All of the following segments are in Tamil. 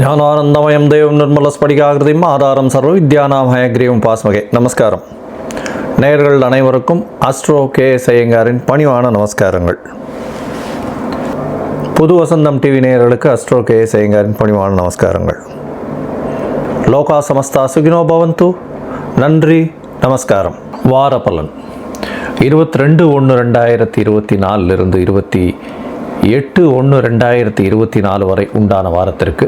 ஞானானந்தமயம் தேவம் நிர்மல ஸ்படிகாகிருதியும் ஆதாரம் சர்வ வித்யானாம் ஹயக்ரீவம் பாஸ்மகே. நமஸ்காரம். நேயர்கள் அனைவருக்கும் அஸ்ட்ரோ கே ஐயங்காரின் பணிவான நமஸ்காரங்கள். புது வசந்தம் டிவி நேயர்களுக்கு அஸ்ட்ரோ கே ஐயங்காரின் பணிவான நமஸ்காரங்கள். லோகா சமஸ்தா சுகினோ பவந்து. நன்றி நமஸ்காரம். வார பலன் இருபத்தி ரெண்டு ஒன்று ரெண்டாயிரத்தி இருபத்தி நாலுலேருந்து இருபத்தி எட்டு ஒன்று ரெண்டாயிரத்தி இருபத்தி நாலு வரை உண்டான வாரத்திற்கு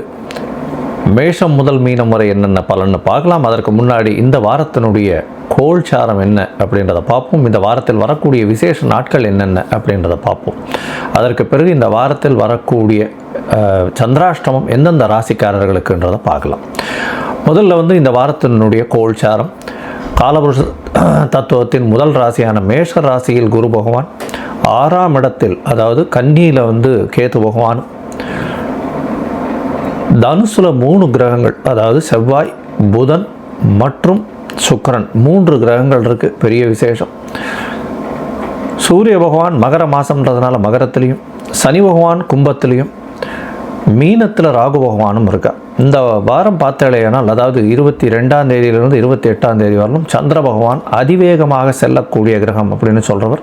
மேஷம் முதல் மீனம் வரை என்னென்ன பலன்னு பார்க்கலாம். அதற்கு முன்னாடி இந்த வாரத்தினுடைய கோல்சாரம் என்ன அப்படின்றத பார்ப்போம். இந்த வாரத்தில் வரக்கூடிய விசேஷ நாட்கள் என்னென்ன அப்படின்றத பார்ப்போம். அதற்கு பிறகு இந்த வாரத்தில் வரக்கூடிய சந்திராஷ்டமம் எந்தெந்த ராசிக்காரர்களுக்குன்றதை பார்க்கலாம். முதல்ல வந்து இந்த வாரத்தினுடைய கோல்சாரம். காலபுருஷ தத்துவத்தின் முதல் ராசியான மேஷ ராசியில் குரு பகவான் ஆறாம் இடத்தில் அதாவது கன்னியில் வந்து கேத்து பகவான் தனுசில் மூணு கிரகங்கள் அதாவது செவ்வாய் புதன் மற்றும் சுக்கரன் மூன்று கிரகங்கள் இருக்குது பெரிய விசேஷம். சூரிய பகவான் மகர மாசம்ன்றதுனால மகரத்துலேயும் சனி பகவான் கும்பத்திலையும் மீனத்தில் ராகு பகவானும் இருக்கா. இந்த வாரம் பார்த்தாலேனால் அதாவது இருபத்தி ரெண்டாம் தேதியிலிருந்து இருபத்தி எட்டாம் தேதி வரலும் சந்திர பகவான் அதிவேகமாக செல்லக்கூடிய கிரகம் அப்படின்னு சொல்கிறவர்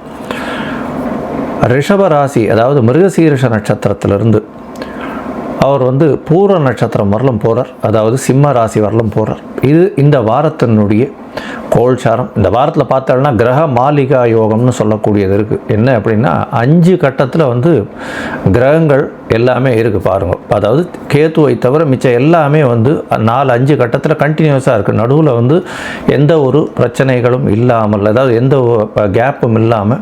ரிஷபராசி அதாவது மிருகசீரிஷ நட்சத்திரத்திலிருந்து அவர் வந்து பூர நட்சத்திரம் வரலும் போகிறார் அதாவது சிம்ம ராசி வரலும் போகிறார் இது இந்த வாரத்தினுடைய கோல்சாரம். இந்த வாரத்தில் பார்த்தோம்னா கிரக மாளிகா யோகம்னு சொல்லக்கூடியது இருக்குது என்ன அப்படின்னா அஞ்சு கட்டத்தில் வந்து கிரகங்கள் எல்லாமே இருக்குது பாருங்கள் அதாவது கேத்துவை தவிர மிச்சம் எல்லாமே வந்து நாலு அஞ்சு கட்டத்தில் கண்டினியூஸாக இருக்குது நடுவில் வந்து எந்த ஒரு பிரச்சனைகளும் இல்லாமல் அதாவது எந்த கேப்பும் இல்லாமல்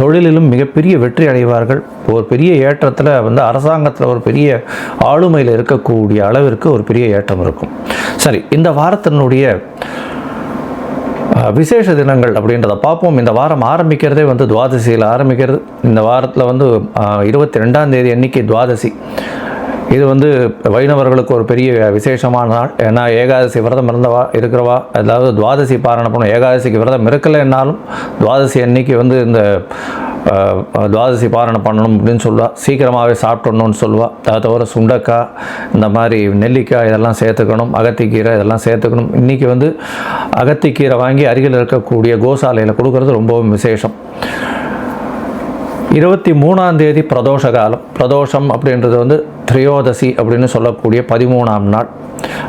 தொழிலிலும் மிகப்பெரிய வெற்றி அடைவார்கள். ஒரு பெரிய ஏற்றத்தில் வந்து அரசாங்கத்தில் ஒரு பெரிய ஆளுமையில் இருக்கக்கூடிய அளவிற்கு ஒரு பெரிய ஏற்றம் இருக்கும். சரி இந்த வாரத்தினுடைய விசேஷ தினங்கள் அப்படின்றத பார்ப்போம். இந்த வாரம் ஆரம்பிக்கிறதே வந்து துவாதசியில் ஆரம்பிக்கிறது. இந்த வாரத்தில் வந்து இருபத்தி ரெண்டாம் தேதி அன்னைக்கு துவாதசி. இது வந்து வைணவர்களுக்கு ஒரு பெரிய விசேஷமான நாள். ஏன்னா ஏகாதசி விரதம் இருந்தவா இருக்கிறவா அதாவது துவாதசி பாரண பண்ணும் ஏகாதசிக்கு விரதம் இருக்கலைன்னாலும் துவாதசி அன்னைக்கு வந்து இந்த துவாதசி பாரணம் பண்ணணும் அப்படின்னு சொல்லுவாள் சீக்கிரமாகவே சாப்பிட்டணும்னு சொல்லுவாள் அதை தவிர சுண்டக்காய் இந்த மாதிரி நெல்லிக்காய் இதெல்லாம் சேர்த்துக்கணும். அகத்திக்கீரை இதெல்லாம் சேர்த்துக்கணும். இன்றைக்கி வந்து அகத்திக்கீரை வாங்கி அருகில் இருக்கக்கூடிய கோசாலையில் கொடுக்கறது ரொம்பவும் விசேஷம். இருபத்தி மூணாம் தேதி பிரதோஷ காலம். பிரதோஷம் அப்படின்றது வந்து திரையோதசி அப்படின்னு சொல்லக்கூடிய பதிமூணாம் நாள்.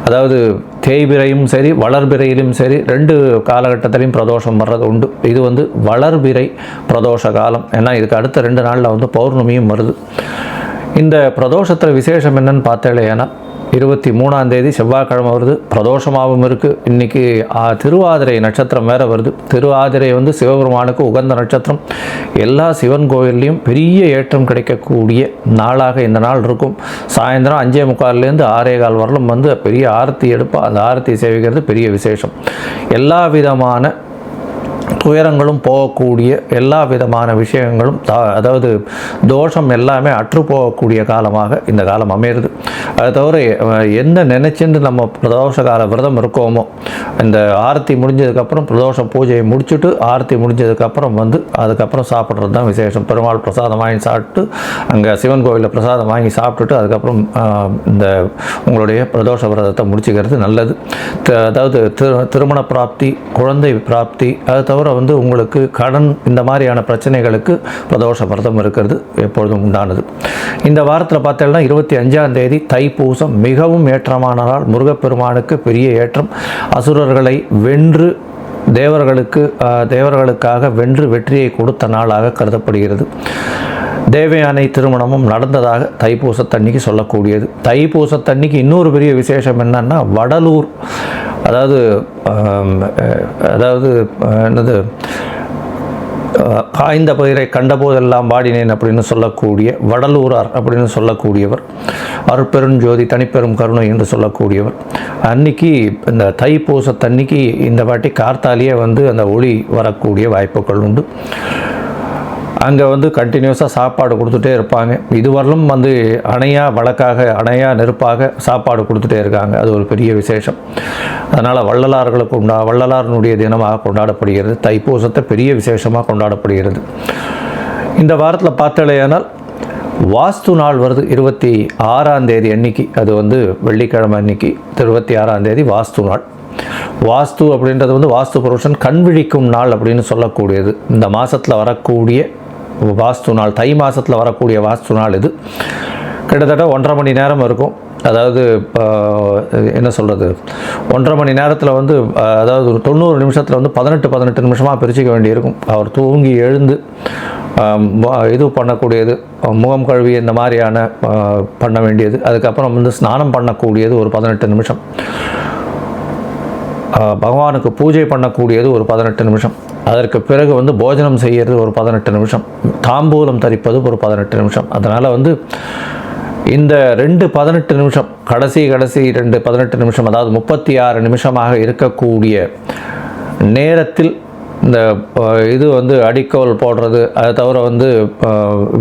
அதாவது தேய்பிரையும் சரி வளர்பிறையிலும் சரி ரெண்டு காலகட்டத்திலையும் பிரதோஷம் வர்றது உண்டு. இது வந்து வளர்பிறை பிரதோஷ காலம். ஏன்னா இதுக்கு அடுத்த ரெண்டு நாளில் வந்து பௌர்ணமியும் வருது. இந்த பிரதோஷத்தில் விசேஷம் என்னன்னு பார்த்தேன்னா இருபத்தி மூணாம் தேதி செவ்வாய்க்கிழமை வருது. பிரதோஷமாகவும் இருக்குது இன்றைக்கி திருவாதிரை நட்சத்திரம் வேறு வருது. திருவாதிரை வந்து சிவபெருமானுக்கு உகந்த நட்சத்திரம். எல்லா சிவன் கோயில்லையும் பெரிய ஏற்றம் கிடைக்கக்கூடிய நாளாக இந்த நாள் இருக்கும். சாயந்தரம் அஞ்சே முக்கால்லேருந்து ஆறே கால் வரலும் வந்து பெரிய ஆரத்தி எடுப்பா அந்த ஆரத்தி சேவிக்கிறது பெரிய விசேஷம். எல்லா விதமான துயரங்களும் போகக்கூடிய எல்லா விதமான விஷயங்களும் அதாவது தோஷம் எல்லாமே அற்று போகக்கூடிய காலமாக இந்த காலம் அமையிறது. அது தவிர எந்த நினைச்சுட்டு நம்ம பிரதோஷ கால விரதம் இருக்கோமோ இந்த ஆரத்தி முடிஞ்சதுக்கப்புறம் பிரதோஷ பூஜையை முடிச்சுட்டு ஆரத்தி முடிஞ்சதுக்கப்புறம் வந்து அதுக்கப்புறம் சாப்பிட்றது தான் விசேஷம். பெருமாள் பிரசாதம் வாங்கி சாப்பிட்டு அங்கே சிவன் கோவிலில் பிரசாதம் வாங்கி சாப்பிட்டுட்டு அதுக்கப்புறம் இந்த உங்களுடைய பிரதோஷ விரதத்தை முடிச்சுக்கிறது நல்லது. த- அதாவது திரு திருமண பிராப்தி குழந்தை பிராப்தி அது தவிர வந்து உங்களுக்கு கடன் இந்த மாதிரியான பிரச்சனைகளுக்கு பிரதோஷ விரதம் இருக்கிறது எப்பொழுதும் உண்டானது. இந்த வாரத்தில் பார்த்தீங்கன்னா இருபத்தி அஞ்சாம் தேதி தைப்பூசம் மிகவும் ஏற்றமானதால் முருகப்பெருமானுக்கு பெரிய ஏற்றம். அசுரர்களை வென்று தேவர்களுக்கு தேவர்களுக்காக வென்று வெற்றியை கொடுத்த நாளாக கருதப்படுகிறது. தேவயானை திருமணமும் நடந்ததாக தைப்பூசத்தன்னைக்கு சொல்லக்கூடியது. தைப்பூசத்தன்னைக்கு இன்னொரு பெரிய விசேஷம் என்னன்னா வடலூர் அதாவது அதாவது என்னது காய்ந்த பயிரை கண்டபோதெல்லாம் பாடினேன் அப்படின்னு சொல்லக்கூடிய வடலூரார் அப்படின்னு சொல்லக்கூடியவர் அருட்பெருஞ்சோதி தனிப்பெரும் கருணை என்று சொல்லக்கூடியவர். அன்னைக்கு இந்த தைப்பூசத்தன்னைக்கு இந்த வாட்டி கார்த்தாலேயே வந்து அந்த ஒளி வரக்கூடிய வாய்ப்புகள் உண்டு. அங்கே வந்து கண்டினியூஸாக சாப்பாடு கொடுத்துட்டே இருப்பாங்க. இதுவரையிலும் வந்து அணையா வழக்காக அணையா நெருப்பாக சாப்பாடு கொடுத்துட்டே இருக்காங்க. அது ஒரு பெரிய விசேஷம். அதனால் வள்ளலார்களுக்கு உண்டா வள்ளலாரனுடைய தினமாக கொண்டாடப்படுகிறது. தைப்பூசத்தை பெரிய விசேஷமாக கொண்டாடப்படுகிறது. இந்த வாரத்தில் பார்த்தாலேயானால் வாஸ்து நாள் வருது. இருபத்தி ஆறாம் தேதி அன்னைக்கு. அது வந்து வெள்ளிக்கிழமை அன்னைக்கு. இருபத்தி ஆறாம் தேதி வாஸ்து நாள். வாஸ்து அப்படின்றது வந்து வாஸ்து புருஷன் கண் விழிக்கும் நாள் அப்படின்னு சொல்லக்கூடியது. இந்த மாதத்தில் வரக்கூடிய வாஸ்து நாள் தை மாதத்தில் வரக்கூடிய வாஸ்து நாள் இது. கிட்டத்தட்ட ஒன்றரை மணி நேரம் இருக்கும். அதாவது என்ன சொல்கிறது ஒன்றரை மணி நேரத்தில் வந்து அதாவது ஒரு தொண்ணூறு நிமிஷத்தில் வந்து பதினெட்டு பதினெட்டு நிமிஷமாக பிரிச்சுக்க வேண்டியிருக்கும். அவர் தூங்கி எழுந்து இது பண்ணக்கூடியது முகம் கழுவி இந்த மாதிரியான பண்ண வேண்டியது. அதுக்கப்புறம் வந்து ஸ்நானம் பண்ணக்கூடியது ஒரு பதினெட்டு நிமிஷம். பகவானுக்கு பூஜை பண்ணக்கூடியது ஒரு பதினெட்டு நிமிஷம். அதற்கு பிறகு வந்து போஜனம் செய்கிறது ஒரு பதினெட்டு நிமிஷம். தாம்பூலம் தரிப்பது ஒரு பதினெட்டு நிமிஷம். அதனால் வந்து இந்த ரெண்டு பதினெட்டு நிமிஷம் கடைசி கடைசி ரெண்டு பதினெட்டு நிமிஷம் அதாவது முப்பத்தி ஆறு நிமிஷமாக இருக்கக்கூடிய நேரத்தில் இந்த இது வந்து அடிக்கோல் போடுறது அதை தவிர வந்து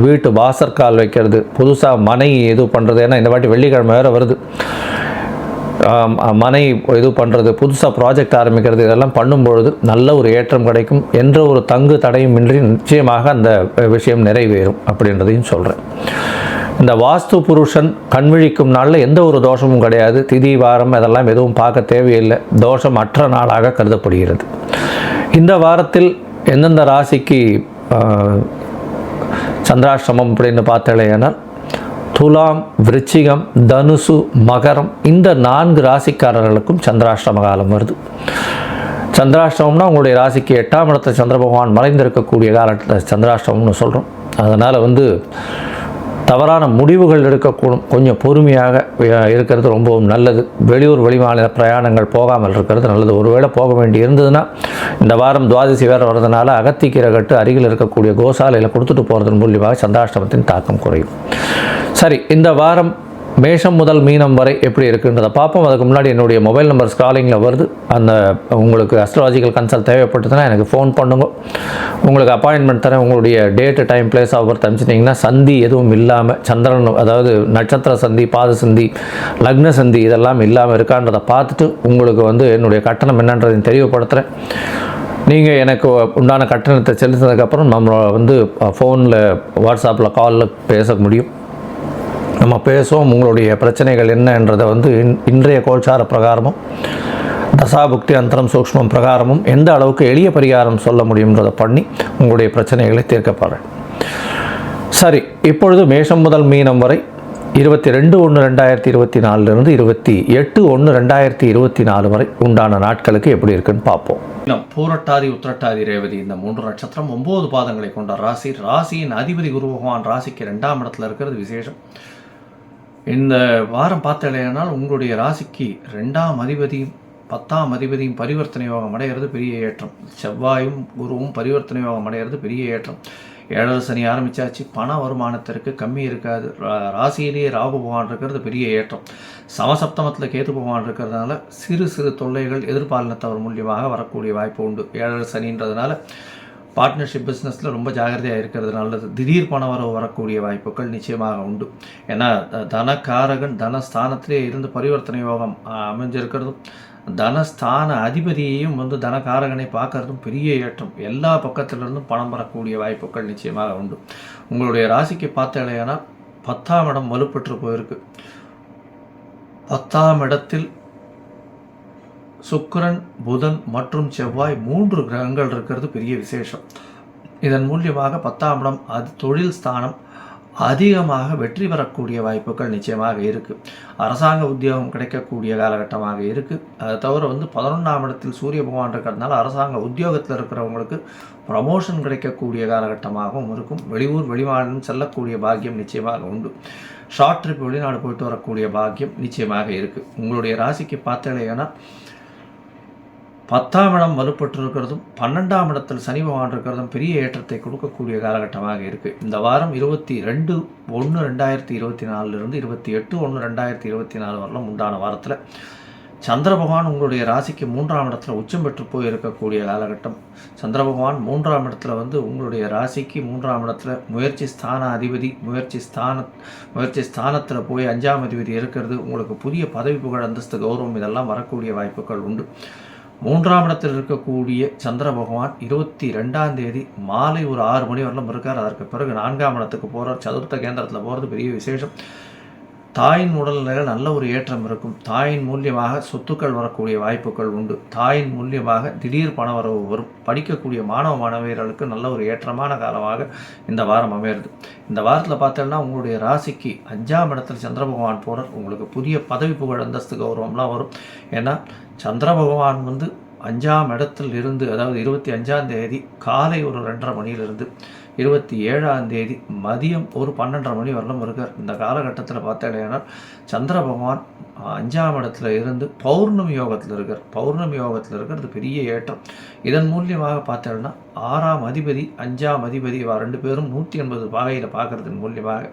வீட்டு வாசற்கால் வைக்கிறது புதுசாக மனை இது பண்ணுறது ஏன்னா இந்த வாட்டி வெள்ளிக்கிழமை வேறு வருது. மனை இது பண்ணுறது புதுசாக ப்ராஜெக்ட் ஆரம்பிக்கிறது இதெல்லாம் பண்ணும்பொழுது நல்ல ஒரு ஏற்றம் கிடைக்கும். என்ற ஒரு தங்கு தடையும் இன்றி நிச்சயமாக அந்த விஷயம் நிறைவேறும் அப்படின்றதையும் சொல்கிறேன் இந்த வாஸ்து புருஷன் கண்விழிக்கும் நாளில் எந்த ஒரு தோஷமும் கிடையாது. திதி வாரம் அதெல்லாம் எதுவும் பார்க்க தேவையில்லை. தோஷம் அற்ற நாளாக கருதப்படுகிறது. இந்த வாரத்தில் எந்தெந்த ராசிக்கு சந்திராசிரமம் அப்படின்னு அப்படின்னு பார்த்தாலேயானால் துலாம் விருச்சிகம் தனுசு மகரம் இந்த நான்கு ராசிக்காரர்களுக்கும் சந்திராஷ்டம காலம் வருது. சந்திராஷ்டமம்னா உங்களுடைய ராசிக்கு எட்டாம் இடத்துல சந்திர பகவான் மறைந்திருக்கக்கூடிய காலத்தில் சந்திராஷ்டமம்னு சொல்கிறோம் அதனால் வந்து தவறான முடிவுகள் எடுக்கக்கூடும். கொஞ்சம் பொறுமையாக இருக்கிறது ரொம்பவும் நல்லது. வெளியூர் வெளிமாநில பிரயாணங்கள் போகாமல் இருக்கிறது நல்லது. ஒருவேளை போக வேண்டி இருந்ததுன்னா இந்த வாரம் துவாதசி வேறு வர்றதுனால அகத்திக்கீரை கட்டு அருகில் இருக்கக்கூடிய கோசாலையில் கொடுத்துட்டு போகிறதன் மூலியமாக சந்திராஷ்டமத்தின் தாக்கம் குறையும். சரி இந்த வாரம் மேஷம் முதல் மீனம் வரை எப்படி இருக்குன்றதை பார்ப்போம். அதுக்கு முன்னாடி என்னுடைய மொபைல் நம்பர் ஸ்காலிங்கில் வருது. அந்த உங்களுக்கு அஸ்ட்ராலஜிக்கல் கன்சல்ட் தேவைப்பட்டதுன்னா எனக்கு ஃபோன் பண்ணுங்க. உங்களுக்கு அப்பாயின்மெண்ட் தரேன். உங்களுடைய டேட்டு டைம் பிளேஸ் ஆஃபர் தமிச்சிட்டிங்கன்னா சந்தி எதுவும் இல்லாமல் சந்திரன் அதாவது நட்சத்திர சந்தி பாத சந்தி லக்ன சந்தி இதெல்லாம் இல்லாமல் இருக்கான்றதை பார்த்துட்டு உங்களுக்கு வந்து என்னுடைய கட்டணம் என்னன்றதையும் தெரியப்படுத்துகிறேன் நீங்கள் எனக்கு உண்டான கட்டணத்தை செலுத்தினதுக்கப்புறம் நம்ம வந்து ஃபோனில் வாட்ஸ்அப்பில் காலில் பேச முடியும். நம்ம பேசுவோம் உங்களுடைய பிரச்சனைகள் என்னன்றதை வந்து இன்- இன்றைய கோல்சார பிரகாரமும் தசாபுக்தி அந்தரம் சூக்ஷ்மம் பிரகாரமும் எந்த அளவுக்கு எளிய பரிகாரம் சொல்ல முடியுன்றதை பண்ணி உங்களுடைய பிரச்சனைகளை தீர்க்கப்படுறேன் சரி இப்பொழுது மேஷம் முதல் மீனம் வரை இருபத்தி ரெண்டு ஒன்று ரெண்டாயிரத்தி இருபத்தி நாலுலேருந்து இருபத்தி எட்டு ஒன்று ரெண்டாயிரத்தி இருபத்தி நாலு வரை உண்டான நாட்களுக்கு எப்படி இருக்குன்னு பார்ப்போம். பூரட்டாதி உத்திரட்டாதி ரேவதி இந்த மூன்று நட்சத்திரம் ஒம்பது பாதங்களை கொண்ட ராசி. ராசியின் அதிபதி குரு பகவான் ராசிக்கு ரெண்டாம் இடத்துல இருக்கிறது விசேஷம். இந்த வாரம் பார்த்தலையானால் உங்களுடைய ராசிக்கு ரெண்டாம் அதிபதியும் பத்தாம் அதிபதியும் பரிவர்த்தனை யோகம் அடைகிறது பெரிய ஏற்றம். செவ்வாயும் குருவும் பரிவர்த்தனை யோகம் அடைகிறது பெரிய ஏற்றம். ஏழரை சனி ஆரம்பித்தாச்சு பண வருமானத்திற்கு கம்மி இருக்காது. ரா- ராசியிலேயே ராகு பகவான் இருக்கிறது பெரிய ஏற்றம். சமசப்தமத்தில் கேது பகவான் இருக்கிறதுனால சிறு சிறு தொல்லைகள் எதிர்பாலினத்தவர் மூலியமாக வரக்கூடிய வாய்ப்பு உண்டு. ஏழரை சனின்றதுனால பார்ட்னர்ஷிப் பிஸ்னஸில் ரொம்ப ஜாகிரதையாக இருக்கிறது நல்லது. திடீர் பண வரவு வரக்கூடிய வாய்ப்புகள் நிச்சயமாக உண்டு. ஏன்னா த- தனஸ்தானத்திலே இருந்து பரிவர்த்தனை யோகம் அமைஞ்சிருக்கிறதும் தனஸ்தான அதிபதியையும் வந்து தனகாரகனை பார்க்கறதும் பெரிய ஏற்றம். எல்லா பக்கத்திலிருந்தும் பணம் வரக்கூடிய வாய்ப்புகள் நிச்சயமாக உண்டு. உங்களுடைய ராசிக்கு பார்த்தாலேனா பத்தாம் இடம் வலுப்பெற்று போயிருக்கு. பத்தாம் இடத்தில் சுக்கரன் புதன் மற்றும் செவ்வாய் மூன்று கிரகங்கள் இருக்கிறது பெரிய விசேஷம். இதன் மூலியமாக பத்தாம் இடம் அது தொழில் ஸ்தானம் அதிகமாக வெற்றி பெறக்கூடிய வாய்ப்புகள் நிச்சயமாக இருக்குது அரசாங்க உத்தியோகம் கிடைக்கக்கூடிய காலகட்டமாக இருக்குது அதை தவிர வந்து பதினொன்றாம் இடத்தில் சூரிய பகவான் இருக்கிறதுனால அரசாங்க உத்தியோகத்தில் இருக்கிறவங்களுக்கு ப்ரமோஷன் கிடைக்கக்கூடிய காலகட்டமாகவும் இருக்கும். வெளியூர் வெளிமாநிலம் செல்லக்கூடிய பாக்கியம் நிச்சயமாக உண்டு. ஷார்ட் ட்ரிப் வெளிநாடு போயிட்டு வரக்கூடிய பாக்கியம் நிச்சயமாக இருக்குது உங்களுடைய ராசிக்கு பார்த்தேன்னா பத்தாம் இடம் வலுப்பட்டிருக்கிறதும் பன்னெண்டாம் இடத்தில் சனி பகவான் இருக்கிறதும் பெரிய ஏற்றத்தை கொடுக்கக்கூடிய காலகட்டமாக இருக்குது இந்த வாரம் இருபத்தி ரெண்டு ஒன்று ரெண்டாயிரத்தி இருபத்தி நாலுலேருந்து இருபத்தி எட்டு ஒன்று ரெண்டாயிரத்தி இருபத்தி நாலு வரலாம் உண்டான வாரத்தில். சந்திர பகவான் உங்களுடைய ராசிக்கு மூன்றாம் இடத்துல உச்சம் பெற்று போய் இருக்கக்கூடிய காலகட்டம். சந்திர பகவான் மூன்றாம் இடத்துல வந்து உங்களுடைய ராசிக்கு மூன்றாம் இடத்துல முயற்சி ஸ்தான அதிபதி முயற்சி ஸ்தான முயற்சி ஸ்தானத்தில் போய் அஞ்சாம் அதிபதி இருக்கிறது. உங்களுக்கு புதிய பதவி புகழ் அந்தஸ்து கௌரவம் இதெல்லாம் வரக்கூடிய வாய்ப்புகள் உண்டு. மூன்றாம் இடத்தில் இருக்கக்கூடிய சந்திர பகவான் இருபத்தி ரெண்டாம் தேதி மாலை ஒரு ஆறு மணி வரலும் இருக்கார். அதற்கு பிறகு நான்காம் இடத்துக்கு போகிறார் சதுர்த்த கேந்திரத்தில் போகிறது பெரிய விசேஷம். தாயின் உடல்நிலையில் நல்ல ஒரு ஏற்றம் இருக்கும். தாயின் மூலியமாக சொத்துக்கள் வரக்கூடிய வாய்ப்புகள் உண்டு. தாயின் மூலியமாக திடீர் பணவரவு வரும். படிக்கக்கூடிய மாணவ மாணவியர்களுக்கு நல்ல ஒரு ஏற்றமான காலமாக இந்த வாரம் அமையிறது. இந்த வாரத்தில் பார்த்தோம்னா உங்களுடைய ராசிக்கு அஞ்சாம் இடத்தில் சந்திர பகவான் போகிறார் உங்களுக்கு புதிய பதவி புகழ் அந்தஸ்து கௌரவம்லாம் வரும். ஏன்னா சந்திர பகவான் வந்து அஞ்சாம் இடத்தில் இருந்து அதாவது இருபத்தி அஞ்சாம் தேதி காலை ஒரு ரெண்டரை மணியிலிருந்து இருபத்தி ஏழாம் தேதி மதியம் ஒரு பன்னெண்டரை மணி வரலும் இருக்கார் இந்த காலகட்டத்தில் பார்த்தீங்கன்னா சந்திர பகவான் அஞ்சாம் இடத்துல இருந்து பௌர்ணமி யோகத்தில் இருக்கார் பௌர்ணமி யோகத்தில் இருக்கிறது பெரிய ஏற்றம். இதன் மூலியமாக பார்த்தோம்னா ஆறாம் அதிபதி அஞ்சாம் அதிபதி இவா ரெண்டு பேரும் நூற்றி எண்பது பாகையில் பார்க்கறதன் மூலியமாக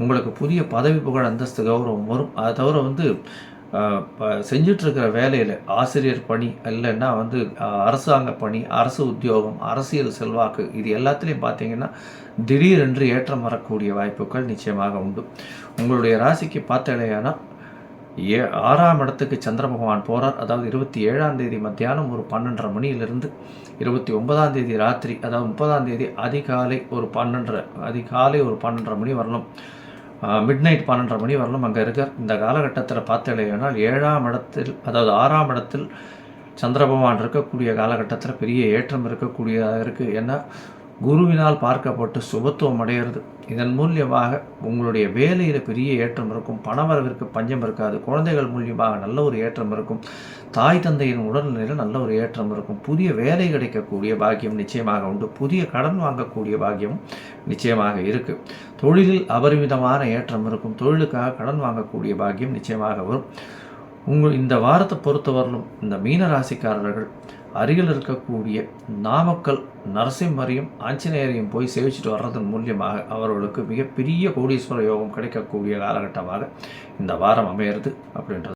உங்களுக்கு புதிய பதவி புகழ் அந்தஸ்து கௌரவம் வரும். அதை தவிர வந்து செஞ்சிட்ருக்கிற வேலையில் ஆசிரியர் பணி இல்லைன்னா வந்து அரசாங்க பணி அரசு உத்தியோகம் அரசியல் செல்வாக்கு இது எல்லாத்துலேயும் பார்த்தீங்கன்னா திடீரென்று ஏற்றம் வரக்கூடிய வாய்ப்புகள் நிச்சயமாக உண்டு. உங்களுடைய ராசிக்கு பார்த்தாலேயானா ஏ ஆறாம் இடத்துக்கு சந்திர பகவான் போகிறார் அதாவது இருபத்தி ஏழாம் தேதி மத்தியானம் ஒரு பன்னெண்டரை மணியிலிருந்து இருபத்தி ஒன்பதாம் தேதி ராத்திரி அதாவது முப்பதாம் தேதி அதிகாலை ஒரு பன்னெண்டரை அதிகாலை ஒரு பன்னெண்டரை மணி வரணும். மிட் நைட் பன்னெண்டரை மணி வரலும் அங்கே இருக்கார் இந்த காலகட்டத்தில் பார்த்தலையானால் ஏழாம் இடத்தில் அதாவது ஆறாம் இடத்தில் சந்திர பகவான் இருக்கக்கூடிய காலகட்டத்தில் பெரிய ஏற்றம் இருக்கக்கூடியதாக இருக்குது ஏன்னா குருவினால் பார்க்கப்பட்டு சுபத்துவம் அடையிறது இதன் மூலியமாக உங்களுடைய வேலையில் பெரிய ஏற்றம் இருக்கும். பணவரவிற்கு பஞ்சம் இருக்காது. குழந்தைகள் மூலியமாக நல்ல ஒரு ஏற்றம் இருக்கும். தாய் தந்தையின் உடல்நிலையில் நல்ல ஒரு ஏற்றம் இருக்கும். புதிய வேலை கிடைக்கக்கூடிய பாக்கியம் நிச்சயமாக உண்டு. புதிய கடன் வாங்கக்கூடிய பாக்கியம் நிச்சயமாக இருக்கு. தொழிலில் அபரிமிதமான ஏற்றம் இருக்கும். தொழிலுக்காக கடன் வாங்கக்கூடிய பாக்கியம் நிச்சயமாக வரும். உங்கள் இந்த வாரத்தை பொறுத்தவரையிலும் இந்த மீன ராசிக்காரர்கள் அருகில் இருக்கக்கூடிய நாமக்கல் நரசிம்மரையும் ஆஞ்சநேயரையும் போய் சேவிச்சுட்டு வர்றதன் மூலியமாக அவர்களுக்கு மிகப்பெரிய கோடீஸ்வர யோகம் கிடைக்கக்கூடிய காலகட்டமாக இந்த வாரம் அமையிறது அப்படின்றது